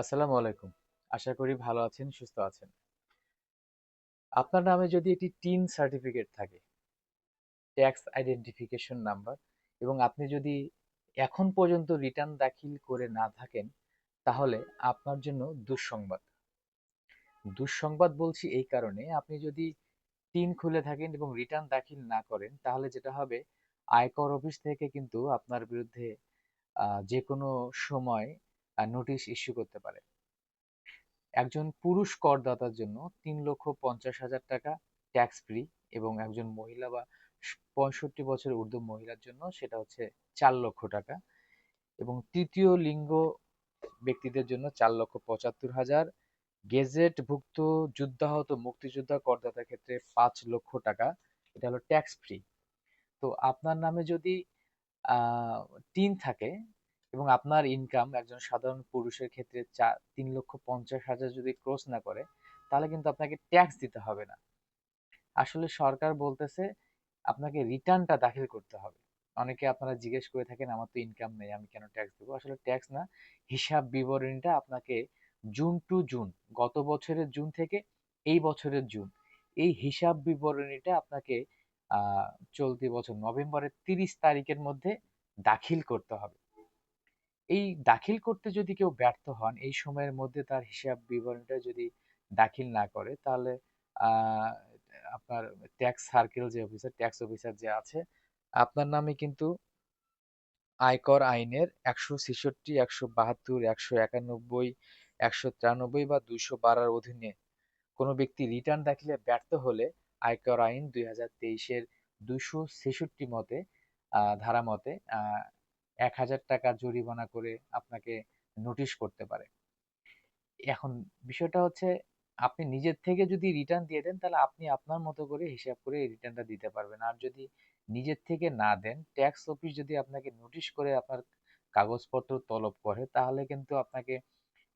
আসসালামু আলাইকুম। আশা করি ভালো আছেন, সুস্থ আছেন। আপনার নামে যদি একটি টিন সার্টিফিকেট থাকে, ট্যাক্স আইডেন্টিফিকেশন নাম্বার, এবং আপনি যদি এখন পর্যন্ত রিটার্ন দাখিল করে না থাকেন, তাহলে আপনার জন্য দুঃসংবাদ। দুঃসংবাদ বলছি এই কারণে, আপনি যদি টিন খুলে থাকেন এবং রিটার্ন দাখিল না করেন, তাহলে যেটা হবে, আয়কর অফিস থেকে কিন্তু আপনার বিরুদ্ধে যে কোনো সময় নোটিশ ইস্যু করতে পারে। একজন পুরুষ করদাতার জন্য তিন লক্ষ পঞ্চাশ হাজার টাকা ট্যাক্স ফ্রি এবং একজন মহিলা বা পঁয়ষট্টি বছর ঊর্ধ্ব মহিলার জন্য সেটা হচ্ছে চার লক্ষ টাকা এবং তৃতীয় লিঙ্গ ব্যক্তিদের জন্য চার লক্ষ পঁচাত্তর হাজার। গেজেটভুক্ত যুদ্ধাহত মুক্তিযোদ্ধা করদাতার ক্ষেত্রে পাঁচ লক্ষ টাকা, এটা হলো ট্যাক্স ফ্রি তো আপনার নামে যদি টিন থাকে এবং আপনার ইনকাম একজন সাধারণ পুরুষের ক্ষেত্রে চার তিন লক্ষ পঞ্চাশ হাজার যদি ক্রস না করে, তাহলে কিন্তু আপনাকে ট্যাক্স দিতে হবে না। আসলে সরকার বলতেছে, আপনাকে রিটার্নটা দাখিল করতে হবে। অনেকে আপনারা জিজ্ঞেস করে থাকেন, আমার তো ইনকাম নেই, আমি কেন ট্যাক্স দেবো? আসলে ট্যাক্স না, হিসাব বিবরণীটা আপনাকে জুন টু জুন গত বছরের জুন থেকে এই বছরের জুন এই হিসাব বিবরণীটা আপনাকে চলতি বছর নভেম্বরের তিরিশ তারিখের মধ্যে দাখিল করতে হবে। এই দাখিল করতে যদি কেউ ব্যর্থ হন, এই সময়ের মধ্যে তার হিসাব বিবরণীটা যদি দাখিল না করে, তাহলে আপনার ট্যাক্স সার্কেল যে অফিসার, ট্যাক্স অফিসার যে আছে, আপনার নামে কিন্তু আয়কর আইনের একশো ছেষট্টি, একশো বাহাত্তর, একশো একানব্বই, একশো তিরানব্বই বা দুইশো বারার অধীনে কোনো ব্যক্তি রিটার্ন দাখিলে ব্যর্থ হলে আয়কর আইন দুই হাজার তেইশের দুইশো ছেষট্টি মতে ধারা মতে এক হাজার টাকা জরিমানা করে আপনাকে নোটিশ করতে পারে। এখন বিষয়টা হচ্ছে, আপনি নিজের থেকে যদি রিটার্ন দিয়ে দেন, তাহলে আপনি আপনার মতো করে হিসাব করে রিটার্নটা দিতে পারবেন। আর যদি নিজের থেকে না দেন ট্যাক্স অফিস যদি আপনাকে নোটিশ করে আপনার কাগজপত্র তলব করে, তাহলে কিন্তু আপনাকে,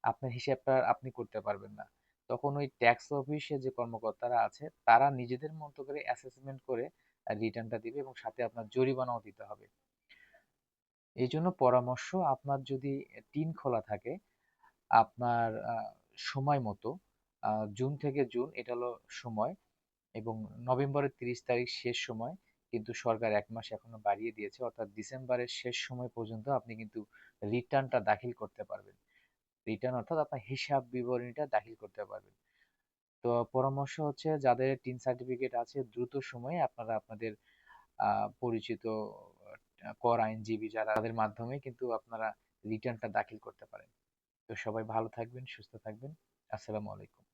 আপনার হিসাবটা আপনি করতে পারবেন না। তখন ওই ট্যাক্স অফিসে যে কর্মকর্তারা আছে, তারা নিজেদের মতো করে অ্যাসেসমেন্ট করে রিটার্নটা দিবে এবং সাথে আপনার জরিমানাও দিতে হবে। এই জন্য পরামর্শ আপনার যদি টিন খোলা থাকে, আপনার সময় মতো জুন থেকে জুন এটা হলো সময় এবং নভেম্বরের তিরিশ তারিখ শেষ সময় কিন্তু সরকার এক মাস এখনও বাড়িয়ে দিয়েছে, অর্থাৎ ডিসেম্বরের শেষ সময় পর্যন্ত আপনি কিন্তু রিটার্নটা দাখিল করতে পারবেন। রিটার্ন অর্থাৎ আপনার হিসাব বিবরণীটা দাখিল করতে পারবেন। তো পরামর্শ হচ্ছে যাদের টিন সার্টিফিকেট আছে দ্রুত সময়ে আপনারা আপনাদের পরিচিত কর আইনজীবী যারা, তাদের মাধ্যমে কিন্তু আপনারা রিটার্নটা দাখিল করতে পারেন। তো সবাই ভালো থাকবেন, সুস্থ থাকবেন। আসসালামু আলাইকুম।